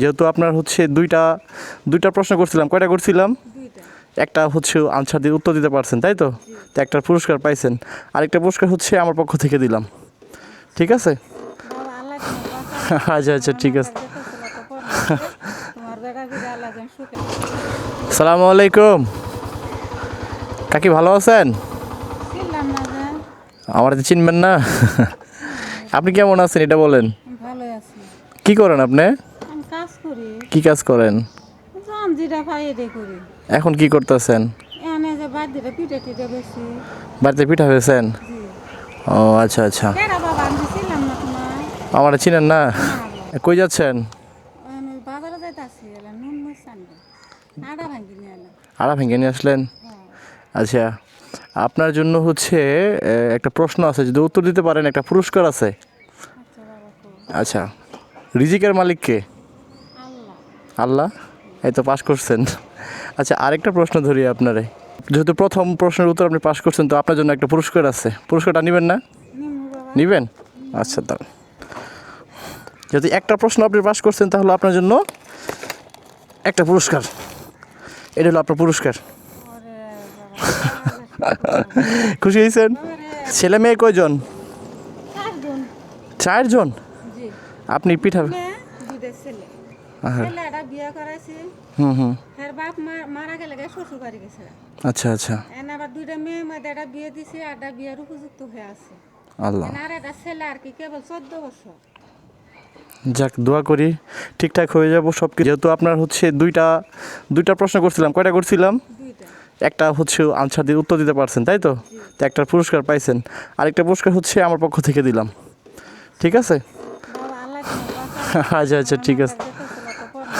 যেহেতু আপনার হচ্ছে দুইটা দুইটা প্রশ্ন করছিলাম কয়টা করছিলাম? একটা হচ্ছে আনসার দিয়ে উত্তর দিতে পারছেন তাই তো? তো একটা পুরস্কার পাইছেন। আরেকটা পুরস্কার হচ্ছে আমার পক্ষ থেকে দিলাম। ঠিক আছে। আচ্ছা আচ্ছা ঠিক আছে। সালামু আলাইকুম। কাকি ভালো আছেন? আমার তো চিনবেন না। আপনি কেমন আছেন এটা বলেন। কি করেন আপনি? করি। কি কাজ করেন? যেটা পাই করি। এখন কি করতেছেন? এনে যে দিলে পিঠে টিটে বেশি বাড়িতে পিঠা হয়েছেন ও আচ্ছা আচ্ছা। কেডা বাবা আমি ছিলাম না তোমার। আমার চিনেন না? কই যাচ্ছেন? আমি বাজারে যাইতাছি এলাম নুন মরিচ আনবে আড়া নিয়ে এলাম। আড়া ভেঙে নিয়ে আসলেন? হ্যাঁ। আচ্ছা আপনার জন্য হচ্ছে একটা প্রশ্ন আছে যদি উত্তর দিতে পারেন একটা পুরস্কার আছে। আচ্ছা আচ্ছা রিজিকের মালিক কে? আল্লাহ এই তো পাশ করছেন। আচ্ছা আরেকটা প্রশ্ন ধরি আপনারে। যেহেতু প্রথম প্রশ্নের উত্তর আপনি পাশ করছেন তো আপনার জন্য একটা পুরস্কার আছে। পুরস্কারটা নেবেন না? নেবেন? আচ্ছা দাঁড়ান। যদি একটা প্রশ্ন আপনি পাশ করছেন তাহলে আপনার জন্য একটা পুরস্কার। এটা হলো আপনার পুরস্কার। খুশি হয়েছেন? ছেলে মেয়ে কয়জন? চারজন। চারজন? আপনি পিঠা ছেলেটা বিয়ে করাইছি। হুম হুম। বাপ মারা গেলে শ্বশুর বাড়ি গেছে। আচ্ছা আচ্ছা। এনে আবার দুইটা মেয়ে মধ্যে একটা বিয়ে দিছে আর একটা বিয়ের উপযুক্ত হয়ে আছে। আল্লাহ। আর একটা ছেলে আর কি কেবল চোদ্দ বছর। যাক দোয়া করি ঠিকঠাক হয়ে যাব সব কিছু যেহেতু আপনার হচ্ছে দুইটা দুইটা প্রশ্ন করছিলাম কয়টা করছিলাম? একটা হচ্ছে আনসার দিয়ে উত্তর দিতে পারছেন তাই তো? তো একটা পুরস্কার পাইছেন। আরেকটা পুরস্কার হচ্ছে আমার পক্ষ থেকে দিলাম। ঠিক আছে। আচ্ছা আচ্ছা ঠিক আছে।